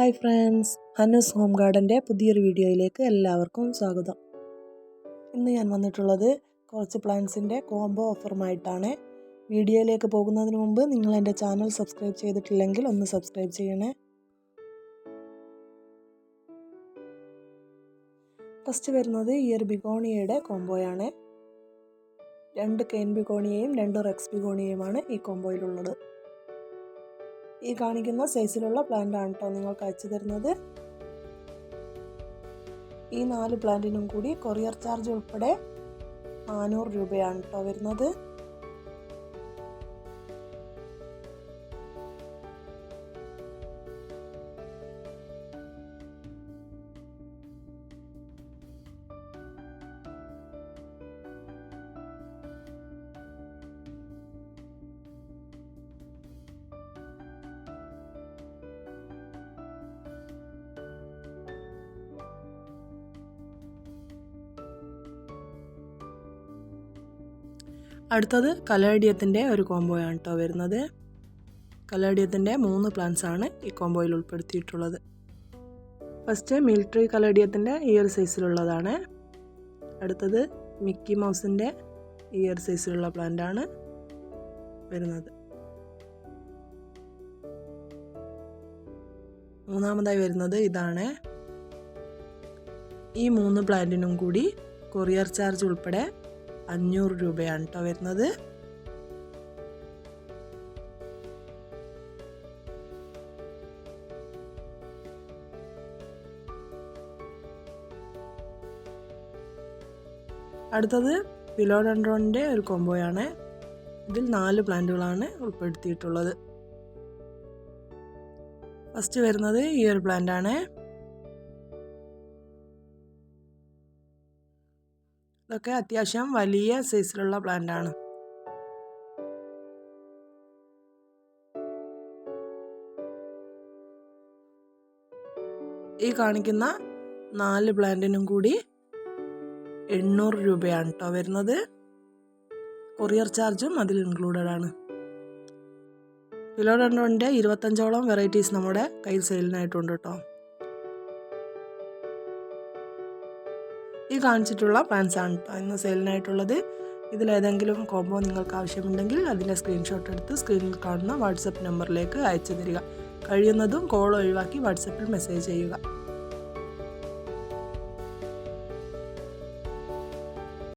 Hi friends ഹനൂസ് home ഗാർഡന്റെ പുതിയൊരു വീഡിയോയിലേക്ക് എല്ലാവർക്കും സ്വാഗതം. ഇന്ന് ഞാൻ വന്നിട്ടുള്ളത് കുറച്ച് പ്ലാന്റ്സിന്റെ കോംബോ ഓഫറുമായിട്ടാണ്. വീഡിയോയിലേക്ക് പോകുന്നതിന് മുമ്പ് നിങ്ങൾ എന്റെ ചാനൽ സബ്സ്ക്രൈബ് ചെയ്തിട്ടില്ലെങ്കിൽ ഒന്ന് സബ്സ്ക്രൈബ് ചെയ്യണേ. ഫസ്റ്റ് വരുന്നത് ഈ ഒരു ബിഗോണിയയുടെ കോംബോയാണ്. രണ്ട് കെയിൻ ബിഗോണിയയും രണ്ട് റെക്സ് ബിഗോണിയയുമാണ് ഈ കോംബോയിലുള്ളത്. ഈ കാണിക്കുന്ന സൈസിലുള്ള പ്ലാന്റ് ആണ് കേട്ടോ നിങ്ങൾക്ക് അയച്ചു തരുന്നത്. ഈ നാല് പ്ലാന്റിനും കൂടി കൊറിയർ ചാർജ് ഉൾപ്പെടെ നാനൂറ് രൂപയാണ് കേട്ടോ വരുന്നത്. അടുത്തത് കലേഡിയത്തിന്റെ ഒരു കോംബോയാണ് കേട്ടോ വരുന്നത്. കലേഡിയത്തിന്റെ മൂന്ന് പ്ലാന്റ്സ് ആണ് ഈ കോംബോയിൽ ഉൾപ്പെടുത്തിയിട്ടുള്ളത്. ഫസ്റ്റ് മിലിറ്ററി കലേഡിയത്തിന്റെ ഒരു സൈസിലുള്ളതാണ്. അടുത്തത് മിക്കി മൗസിന്റെ ഈ ഒരു സൈസിലുള്ള പ്ലാന്റ് ആണ് വരുന്നത്. മൂന്നാമതായി വരുന്നത് ഇതാണ്. ഈ മൂന്ന് പ്ലാന്റിനും കൂടി കൊറിയർ ചാർജ് ഉൾപ്പെടെ അഞ്ഞൂറ് രൂപയാണ് കേട്ടോ വരുന്നത്. അടുത്തത് ഫിലോഡൻഡ്രോണിന്റെ ഒരു കോംബോയാണ്. ഇതിൽ നാല് പ്ലാന്റുകളാണ് ഉൾപ്പെടുത്തിയിട്ടുള്ളത്. ഫസ്റ്റ് വരുന്നത് ഈ ഒരു പ്ലാന്റ് ഇതൊക്കെ അത്യാവശ്യം വലിയ സൈസിലുള്ള പ്ലാന്റ് ആണ്. ഈ കാണിക്കുന്ന നാല് പ്ലാന്റിനും കൂടി എണ്ണൂറ് രൂപയാണ് കേട്ടോ വരുന്നത്. കൊറിയർ ചാർജും അതിൽ ഇൻക്ലൂഡഡ് ആണ്. ഫിലോഡൻഡോണിന്റെ ഇരുപത്തഞ്ചോളം വെറൈറ്റീസ് നമ്മുടെ കയ്യിൽ സെയിലിനായിട്ടുണ്ട് കേട്ടോ ഈ കാണിച്ചിട്ടുള്ള പ്ലാൻസ് ആണ് ഇന്ന് സെയിലിനായിട്ടുള്ളത് ഇതിലേതെങ്കിലും കോംബോ നിങ്ങൾക്ക് ആവശ്യമുണ്ടെങ്കിൽ അതിന്റെ സ്ക്രീൻഷോട്ട് എടുത്ത് സ്ക്രീനിൽ കാണുന്ന വാട്സപ്പ് നമ്പറിലേക്ക് അയച്ചു തരിക. കഴിയുന്നതും കോൾ ഒഴിവാക്കി വാട്സപ്പിൽ മെസ്സേജ് ചെയ്യുക.